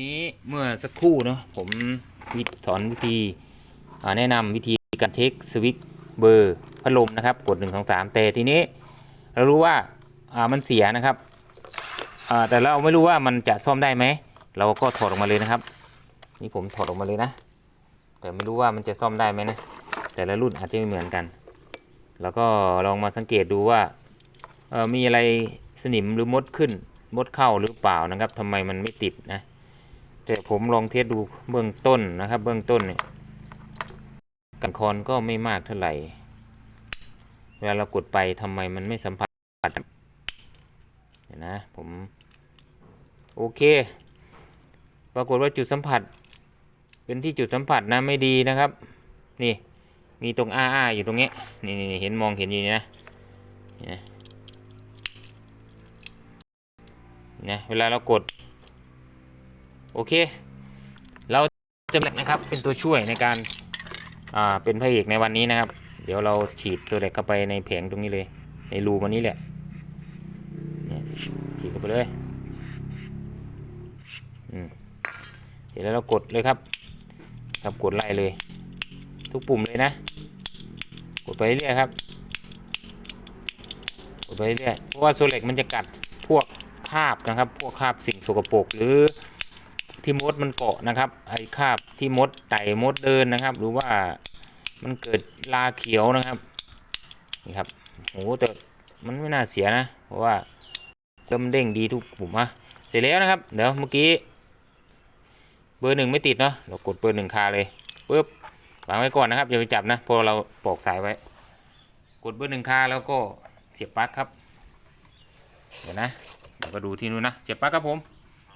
นี้เมื่อสักครู่เนาะผมวิสอนวิธีแนะนำวิธีการเทคสวิตช์เบอร์พัดลมนะครับกด1 2 3แต่ทีนี้ เรารู้ว่ามันเสียนะครับแต่เราไม่รู้ว่ามันจะซ่อมได้ไหม เราก็ถอดออกมาเลยนะครับ นี่ผมถอดออกมาเลยนะ แต่ไม่รู้ว่ามันจะซ่อมได้ไหมนะแต่ละรุ่นอาจจะไม่เหมือนกัน แล้วก็ลองมาสังเกตดูว่ามีอะไรสนิมหรือมดขึ้นมดเข้าหรือเปล่านะครับทำไมมันไม่ติดนะ แต่ผมลองเทสดูเบื้องต้นนะครับ เบื้องต้นเนี่ยกันคอนก็ไม่มากเท่าไหร่ เวลาเรากดไปทำไมมันไม่สัมผัสเดี๋ยวนะผม โอเค ปรากฏว่าจุดสัมผัส เป็นที่จุดสัมผัสนะไม่ดีนะครับ นี่มีตรงอ้าอ้าอยู่ตรงนี้นี่นี่เห็นมองเห็นอยู่นี่นะนี่นะนี่นะเวลาเรากด โอเค เราจะเหล็กนะครับ เป็นตัวช่วยในการอ่าเป็นพระเอกในวันนี้นะครับ เดี๋ยวเราฉีดตัวเหล็กเข้าไปในแผงตรงนี้เลย ในรูมันนี้แหละเนี่ยฉีดเข้าไปเลยอืมเสร็จแล้วเรากดเลยครับ ครับกดไล่เลย ทุกปุ่มเลยนะ กดไปเรื่อยครับกดไปเรื่อยเพราะว่าโซเล็กมันจะกัดพวกคราบนะครับ พวกคราบสิ่งสกปรกหรือ ที่มดมันเกาะนะครับ ไอ้คาบที่มดไต่มดเดินนะครับ หรือว่ามันเกิดลาเขียวนะครับนี่ครับโอ้แต่มันไม่น่าเสียนะ เพราะว่าเริ่มเด้งดีทุกปุ่มอะเสร็จแล้วนะครับ เดี๋ยวเมื่อกี้ เบอร์หนึ่งไม่ติดเนาะเรากดเบอร์หนึ่งคาเลยปุ๊บวางไว้ก่อนนะครับอย่าไปจับนะพราะเราปอกสายไว้ กดเบอร์หนึ่งคาแล้วก็เสียบปลั๊กครับ เดี๋ยวนะเดี๋ยวก็ดูที่นู้นนะเสียบปลั๊กครับผม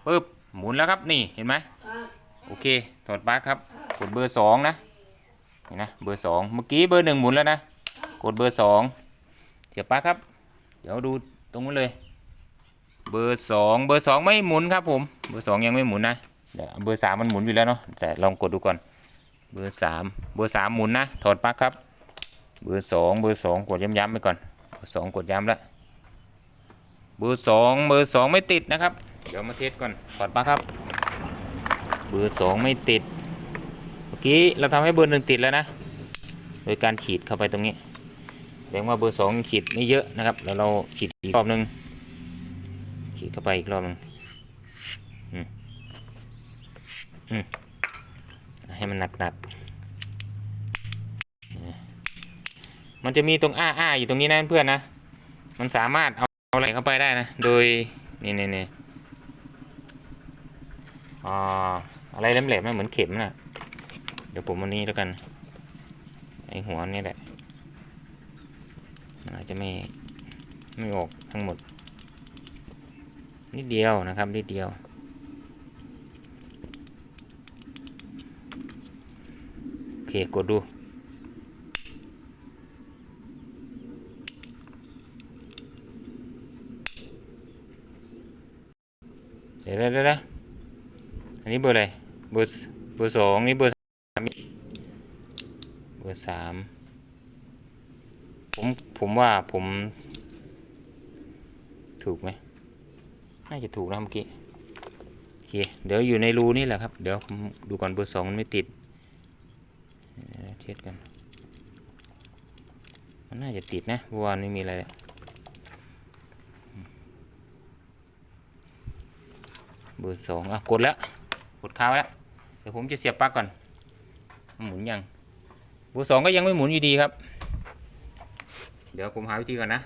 ปุ๊บ หมุนแล้วครับนี่เห็นไหมโอเคถอดปลั๊กครับกดเบอร์สองนะเห็นนะเบอร์สองเมื่อกี้เบอร์หนึ่งหมุนแล้วนะกดเบอร์สองเสียบปลั๊กครับ เดี๋ยวดูตรงนู้นเลย เบอร์สองเบอร์สองไม่หมุนครับผมเบอร์สองยังไม่หมุนนะเดี๋ยวเบอร์สามมันหมุนอยู่แล้วเนาะแต่ลองกดดูก่อนเบอร์สามเบอร์สามหมุนนะถอดปลั๊กครับ เบอร์สองเบอร์สองกดย้ำๆไปก่อนเบอร์สองกดย้ำแล้วเบอร์สองเบอร์สองไม่ติดนะครับ เดี๋ยวมาเทสก่อนถอดปลั๊กครับ เบอร์สองไม่ติด เมื่อกี้เราทำให้เบอร์หนึ่งติดแล้วนะ โดยการขีดเข้าไปตรงนี้แสดงว่าเบอร์สองขีดไม่เยอะนะครับ แล้วเราขีดอีกรอบหนึง ขีดเข้าไปอีกรอบหนึงอืมอืมให้มันหนักๆมันจะมีตรงอ้าอ้าอยู่ตรงนี้นะเพื่อนนะ มันสามารถเอาอะไรเข้าไปได้นะ โดยนี่นี่นี่ อ่าอะไรแหลมๆนะเหมือนเข็มนะเดี๋ยวผมวันนี้แล้วกัน ไอหัวนี่แหละอาจจะไม่ไม่ออกทั้งหมด นิดเดียวนะครับนิดเดียวโอเคกดดูเดี๋ยวเดี๋ยวเดี๋ยว อันนี้เบอร์อะไร เบอร์สเบอร์สองนี่เบอร์สามเบอร์สามผมผมว่าผม ถูกไหมน่าจะถูกนะเมื่อกี้โอเคเดี๋ยวอยู่ในรูนี่แหละครับ เดี๋ยวผมดูก่อนเบอร์สองมันไม่ติดเทียบกันมันน่าจะติดนะพราะว่าไม่มีอะไรเบอร์สองอะกดแล้ว ดค้างไว้แล้วเดี๋ยวผมจะเสียบปลั๊กก่อน หมุนยังเบอร์สองก็ยังไม่หมุนอยู่ดีครับ เดี๋ยวผมหาวิธีก่อนนะ